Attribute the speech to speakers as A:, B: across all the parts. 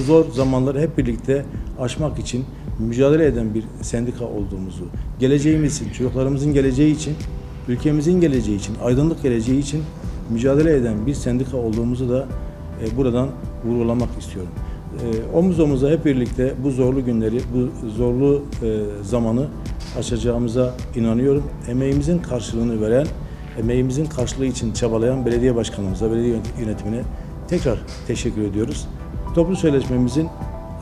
A: zor zamanları hep birlikte aşmak için mücadele eden bir sendika olduğumuzu, geleceğimiz için, çocuklarımızın geleceği için, ülkemizin geleceği için, aydınlık geleceği için mücadele eden bir sendika olduğumuzu da e, buradan vurgulamak istiyorum. E, omuz omuza hep birlikte bu zorlu günleri, bu zorlu e, zamanı aşacağımıza inanıyorum. Emeğimizin karşılığını veren, emeğimizin karşılığı için çabalayan belediye başkanımıza, belediye yönetimine tekrar teşekkür ediyoruz. Toplu sözleşmemizin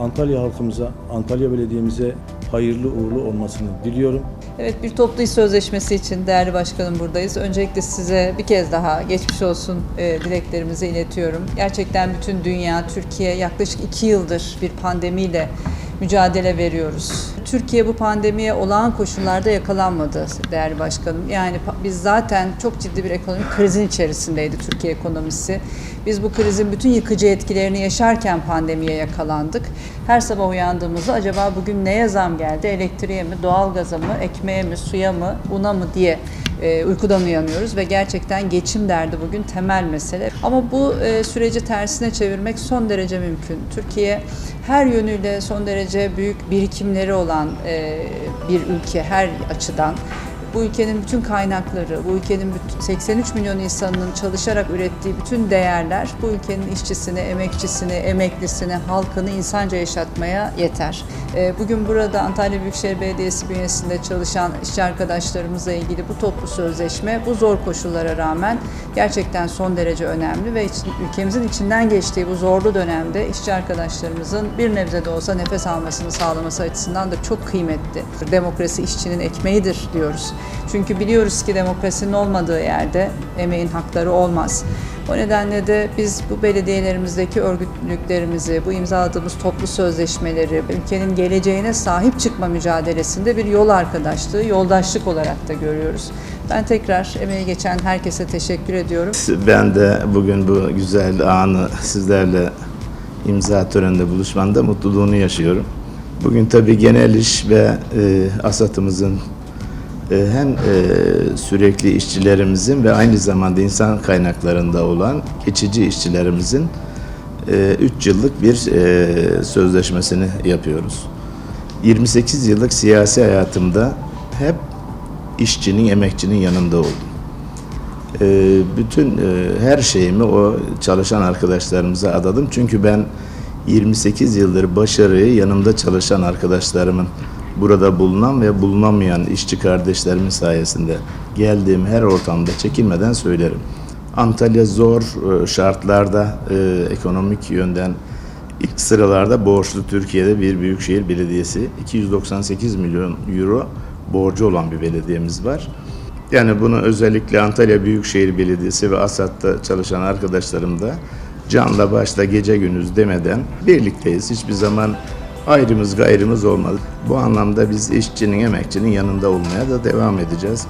A: Antalya halkımıza, Antalya Belediye'mize hayırlı uğurlu olmasını diliyorum.
B: Evet bir toplu iş sözleşmesi için değerli başkanım buradayız. Öncelikle size bir kez daha geçmiş olsun e, dileklerimizi iletiyorum. Gerçekten bütün dünya, Türkiye yaklaşık iki yıldır bir pandemiyle mücadele veriyoruz. Türkiye bu pandemiye olağan koşullarda yakalanmadı değerli başkanım. Yani biz zaten çok ciddi bir ekonomik krizin içerisindeydi Türkiye ekonomisi. Biz bu krizin bütün yıkıcı etkilerini yaşarken pandemiye yakalandık. Her sabah uyandığımızda acaba bugün neye zam geldi? Elektriğe mi, doğalgaza mı, ekmeğe mi, suya mı, una mı diye e, uykudan uyanıyoruz ve gerçekten geçim derdi bugün temel mesele. Ama bu e, süreci tersine çevirmek son derece mümkün. Türkiye her yönüyle son derece büyük birikimleri olan e, bir ülke her açıdan. Bu ülkenin bütün kaynakları, bu ülkenin bütün 83 milyon insanının çalışarak ürettiği bütün değerler bu ülkenin işçisini, emekçisini, emeklisini, halkını insanca yaşatmaya yeter. Ee, Bugün burada Antalya Büyükşehir Belediyesi bünyesinde çalışan işçi arkadaşlarımızla ilgili bu toplu sözleşme bu zor koşullara rağmen gerçekten son derece önemli ve ülkemizin içinden geçtiği bu zorlu dönemde işçi arkadaşlarımızın bir nebze de olsa nefes almasını sağlaması açısından da çok kıymetli. Demokrasi işçinin ekmeğidir diyoruz. Çünkü biliyoruz ki demokrasinin olmadığı yerde emeğin hakları olmaz. O nedenle de biz bu belediyelerimizdeki örgütlülüklerimizi, bu imzaladığımız toplu sözleşmeleri, ülkenin geleceğine sahip çıkma mücadelesinde bir yol arkadaşlığı, yoldaşlık olarak da görüyoruz. Ben tekrar emeği geçen herkese teşekkür ediyorum.
C: Ben de bugün bu güzel anı sizlerle imza töreninde buluşmanda mutluluğunu yaşıyorum. Bugün tabii genel iş ve e, ASAT'ımızın hem e, sürekli işçilerimizin ve aynı zamanda insan kaynaklarında olan geçici işçilerimizin 3 yıllık bir e, sözleşmesini yapıyoruz. 28 yıllık siyasi hayatımda hep işçinin, emekçinin yanında oldum. Bütün e, her şeyimi o çalışan arkadaşlarımıza adadım. Çünkü ben 28 yıldır başarıyı yanımda çalışan arkadaşlarımın burada bulunan ve bulunamayan işçi kardeşlerimin sayesinde geldiğim her ortamda çekinmeden söylerim. Antalya zor e, şartlarda e, ekonomik yönden ilk sıralarda borçlu Türkiye'de bir büyükşehir belediyesi 298 milyon euro borcu olan bir belediyemiz var. Yani bunu özellikle Antalya Büyükşehir Belediyesi ve ASAD'da çalışan arkadaşlarım da canla başla gece gündüz demeden birlikteyiz. Hiçbir zaman ayrımız gayrımız olmadı. Bu anlamda biz işçinin, emekçinin yanında olmaya da devam edeceğiz.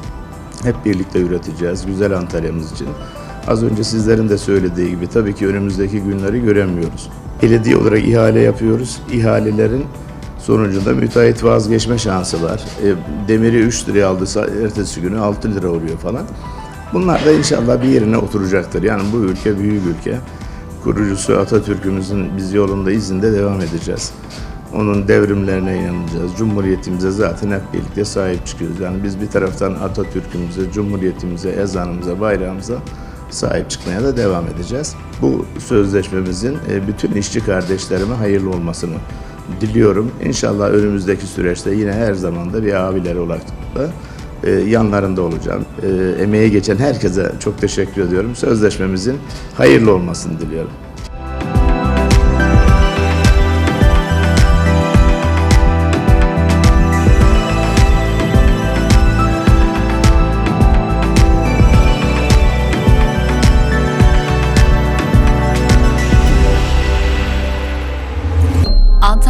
C: Hep birlikte üreteceğiz güzel Antalya'mız için. Az önce sizlerin de söylediği gibi tabii ki önümüzdeki günleri göremiyoruz. Belediye olarak ihale yapıyoruz. İhalelerin sonucunda müteahhit vazgeçme şansı var. E, demiri 3 liraya aldıysa ertesi günü 6 lira oluyor falan. Bunlar da inşallah bir yerine oturacaktır. Yani bu ülke büyük ülke. Kurucusu Atatürk'ümüzün biz yolunda izinde devam edeceğiz. Onun devrimlerine inanacağız. Cumhuriyetimize zaten hep birlikte sahip çıkıyoruz. Yani biz bir taraftan Atatürk'ümüze, Cumhuriyetimize, ezanımıza, bayrağımıza sahip çıkmaya da devam edeceğiz. Bu sözleşmemizin e, bütün işçi kardeşlerime hayırlı olmasını diliyorum. İnşallah önümüzdeki süreçte yine her zaman da bir abileri olarak da e, yanlarında olacağım. E, emeğe geçen herkese çok teşekkür ediyorum. Sözleşmemizin hayırlı olmasını diliyorum.